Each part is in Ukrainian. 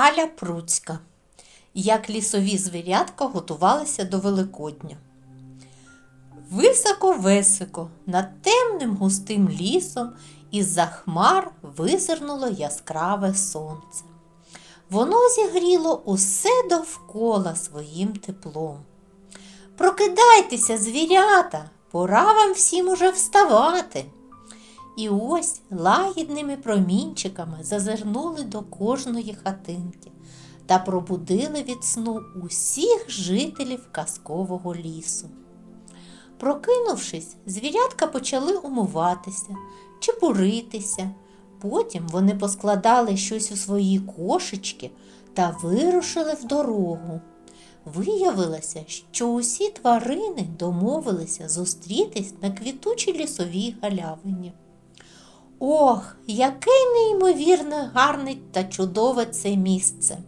Аля Пруцька. Як лісові звірятка готувалися до Великодня. Високо-високо, над темним густим лісом із-за хмар визирнуло яскраве сонце. Воно зігріло усе довкола своїм теплом. Прокидайтеся, звірята, пора вам всім уже вставати. І ось лагідними промінчиками зазирнули до кожної хатинки та пробудили від сну усіх жителів казкового лісу. Прокинувшись, звірятка почали умиватися, чепуритися. Потім вони поскладали щось у свої кошечки та вирушили в дорогу. Виявилося, що усі тварини домовилися зустрітись на квітучій лісовій галявині. Ох, яке неймовірне гарне та чудове це місце,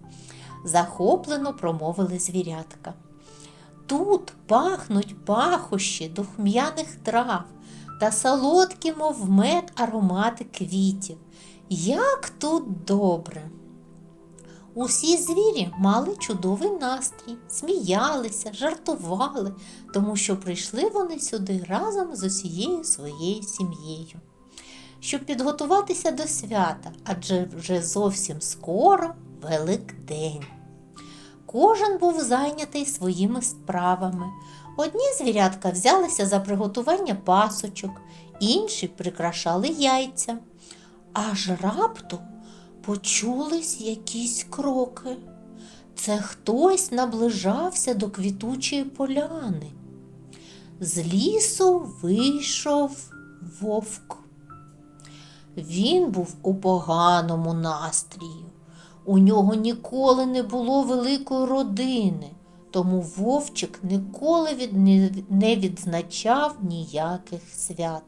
захоплено промовили звірятка. Тут пахнуть пахощі духм'яних трав та солодкі, мов мед, аромати квітів. Як тут добре! Усі звірі мали чудовий настрій, сміялися, жартували, тому що прийшли вони сюди разом з усією своєю сім'єю. Щоб підготуватися до свята, адже вже зовсім скоро Великдень. Кожен був зайнятий своїми справами. Одні звірятка взялися за приготування пасочок, інші прикрашали яйця. Аж раптом почулись якісь кроки. Це хтось наближався до квітучої поляни. З лісу вийшов вовк. Він був у поганому настрію. У нього ніколи не було великої родини, тому вовчик ніколи від... не відзначав ніяких свят.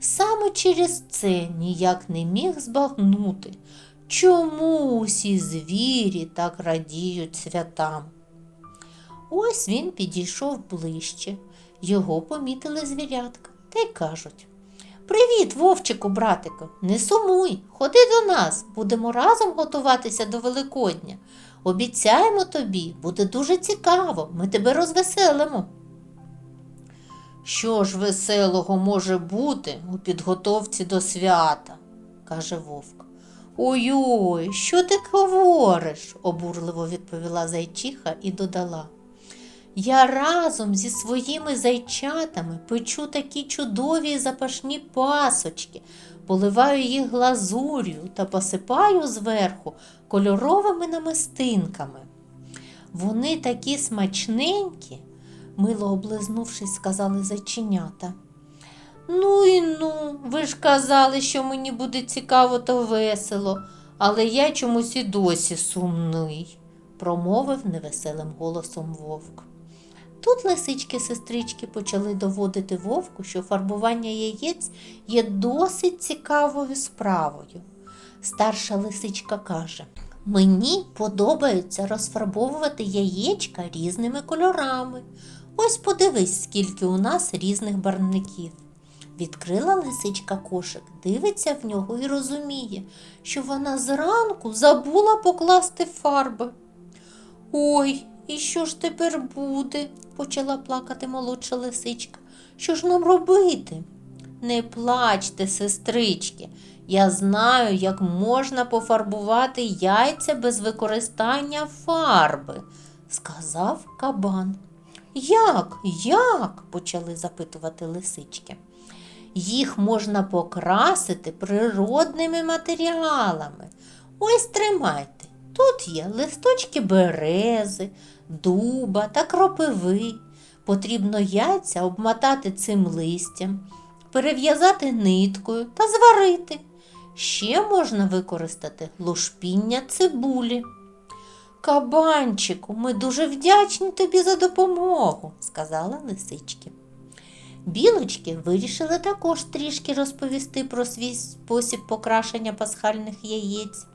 Саме через це ніяк не міг збагнути, чому усі звірі так радіють святам. Ось він підійшов ближче, його помітили звірятка та й кажуть Привіт, вовчику, братику, не сумуй, ходи до нас, будемо разом готуватися до Великодня. Обіцяємо тобі, буде дуже цікаво, ми тебе розвеселимо. Що ж веселого може бути у підготовці до свята? каже вовк. Ой-ой, що ти говориш? обурливо відповіла зайчиха і додала. Я разом зі своїми зайчатами печу такі чудові запашні пасочки, поливаю їх глазур'ю та посипаю зверху кольоровими намистинками. Вони такі смачненькі, мило облизнувшись, сказали зайченята. Ну і ну, ви ж казали, що мені буде цікаво та весело, але я чомусь і досі сумний, промовив невеселим голосом вовк. Тут лисички-сестрички почали доводити вовку, що фарбування яєць є досить цікавою справою. Старша лисичка каже Мені подобається розфарбовувати яєчка різними кольорами. Ось подивись, скільки у нас різних барвників. Відкрила лисичка кошик, дивиться в нього і розуміє, що вона зранку забула покласти фарби. Ой, і що ж тепер буде? почала плакати молодша лисичка. Що ж нам робити? Не плачте, сестрички. Я знаю, як можна пофарбувати яйця без використання фарби, сказав кабан. Як? Як? почали запитувати лисички. Їх можна покрасити природними матеріалами. Ось тримайте. Тут є листочки берези, дуба та кропиви. Потрібно яйця обмотати цим листям, перев'язати ниткою та зварити. Ще можна використати лушпіння цибулі. Кабанчику, ми дуже вдячні тобі за допомогу, сказала лисички. Білочки вирішили також трішки розповісти про свій спосіб покрашення пасхальних яєць.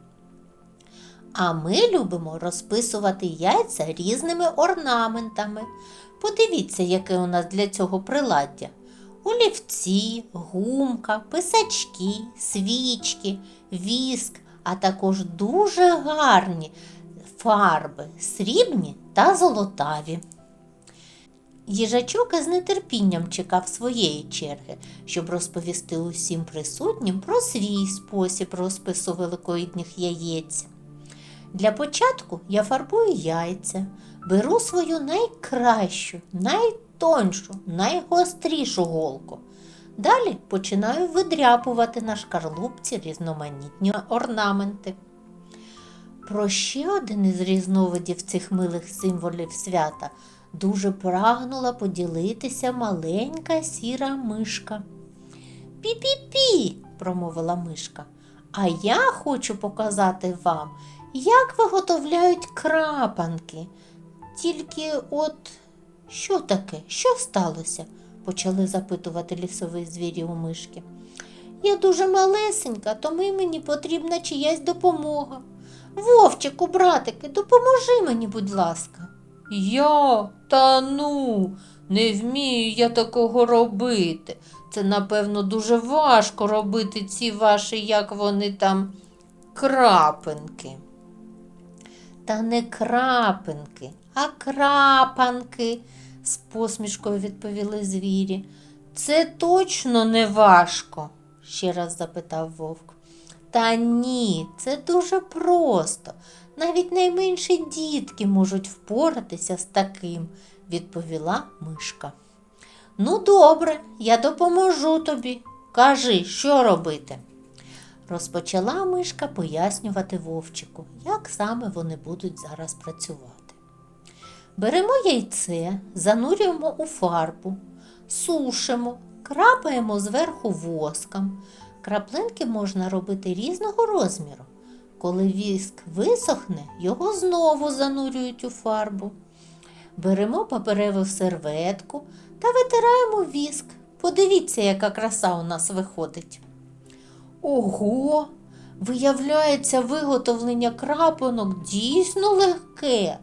А ми любимо розписувати яйця різними орнаментами. Подивіться, яке у нас для цього приладдя. Олівці, гумка, писачки, свічки, віск, а також дуже гарні фарби срібні та золотаві. Їжачок із нетерпінням чекав своєї черги, щоб розповісти усім присутнім про свій спосіб розпису великоїдних яєць. Для початку я фарбую яйця, беру свою найкращу, найтоншу, найгострішу голку. Далі починаю видряпувати на шкарлупці різноманітні орнаменти. Про ще один із різновидів цих милих символів свята дуже прагнула поділитися маленька сіра мишка. Пі-пі-пі, промовила мишка. А я хочу показати вам, як виготовляють крапанки. Тільки от що таке? Що сталося? почали запитувати лісові звірі у мишки. Я дуже малесенька, тому мені потрібна чиясь допомога. Вовчику, братики, допоможи мені, будь ласка. Я та ну, не вмію я такого робити. Це, напевно, дуже важко робити ці ваші, як вони там, крапинки. Та не крапинки, а крапанки, з посмішкою відповіли звірі. Це точно не важко? ще раз запитав вовк. Та ні, це дуже просто. Навіть найменші дітки можуть впоратися з таким, відповіла мишка. Ну, добре, я допоможу тобі. Кажи, що робити. Розпочала мишка пояснювати вовчику, як саме вони будуть зараз працювати. Беремо яйце, занурюємо у фарбу, сушимо, крапаємо зверху воском. Краплинки можна робити різного розміру. Коли віск висохне, його знову занурюють у фарбу. Беремо папереву серветку та витираємо віск. Подивіться, яка краса у нас виходить. Ого! Виявляється, виготовлення крапинок дійсно легке,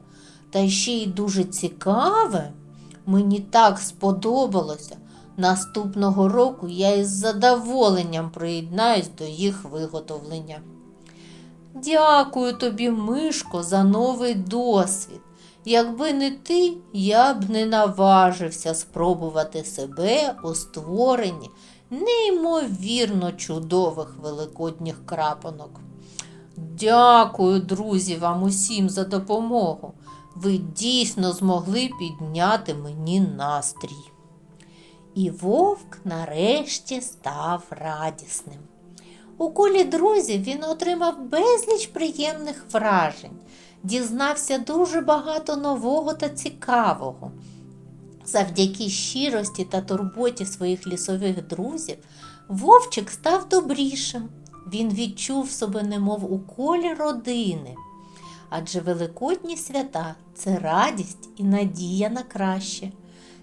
та ще й дуже цікаве. Мені так сподобалося. Наступного року я із задоволенням приєднаюсь до їх виготовлення. Дякую тобі, Мишко, за новий досвід. Якби не ти, я б не наважився спробувати себе у створенні неймовірно чудових великодніх крапанок. Дякую, друзі, вам усім за допомогу. Ви дійсно змогли підняти мені настрій. І вовк нарешті став радісним. У колі друзів він отримав безліч приємних вражень, дізнався дуже багато нового та цікавого. Завдяки щирості та турботі своїх лісових друзів Вовчик став добрішим. Він відчув себе немов у колі родини. Адже великодні свята це радість і надія на краще.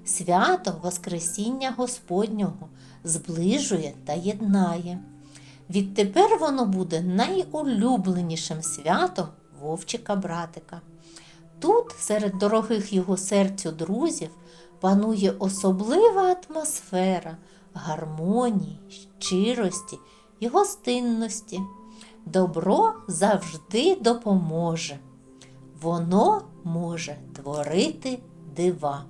Свято Воскресіння Господнього зближує та єднає. Відтепер воно буде найулюбленішим святом вовчика братика. Тут, серед дорогих його серцю друзів, панує особлива атмосфера гармонії, щирості і гостинності. Добро завжди допоможе. Воно може творити дива.